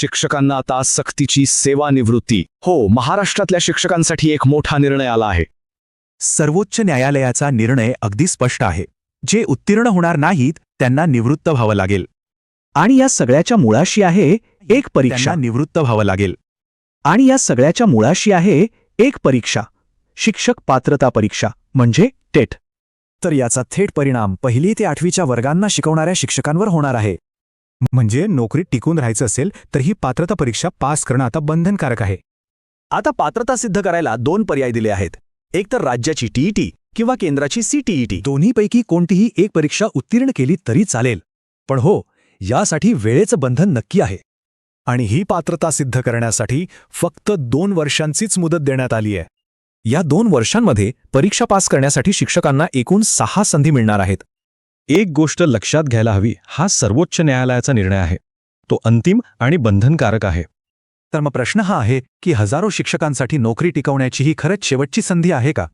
शिक्षकांना आता सक्तीची सेवानिवृत्ती. हो महाराष्ट्रातल्या शिक्षकांसाठी एक मोठा निर्णय आला आहे. सर्वोच्च न्यायालयाचा निर्णय अगदी स्पष्ट आहे. जे उत्तीर्ण होणार नाहीत त्यांना निवृत्त व्हावं लागेल. आणि या सगळ्याच्या मुळाशी आहे एक परीक्षा. निवृत्त व्हावं लागेल. आणि या सगळ्याच्या मुळाशी आहे एक परीक्षा. शिक्षक पात्रता परीक्षा म्हणजे टेट. तर याचा थेट परिणाम पहिली ते आठवीच्या वर्गांना शिकवणाऱ्या शिक्षकांवर होणार आहे. म्हणजे नोकरीत टिकून राहायचं असेल तर ही पात्रता परीक्षा पास करणं आता बंधनकारक आहे. आता पात्रता सिद्ध करायला दोन पर्याय दिले आहेत. एक तर राज्याची टीईटी किंवा केंद्राची सीटीईटी दोन्हीपैकी कोणतीही एक परीक्षा उत्तीर्ण केली तरी चालेल. पण हो यासाठी वेळेचं बंधन नक्की आहे. आणि ही पात्रता सिद्ध करण्यासाठी फक्त दोन वर्षांचीच मुदत देण्यात आली आहे. या दोन वर्षांमध्ये परीक्षा पास करण्यासाठी शिक्षकांना एकूण सहा संधी मिळणार आहेत. एक गोष्ट लक्षात घ्यायला हवी हा सर्वोच्च न्यायालयाचा निर्णय आहे. तो अंतिम आणि बंधनकारक आहे. तर मग प्रश्न हा आहे की हजारो शिक्षकांसाठी नोकरी टिकवण्याची ही खरंच शेवटची संधी आहे का?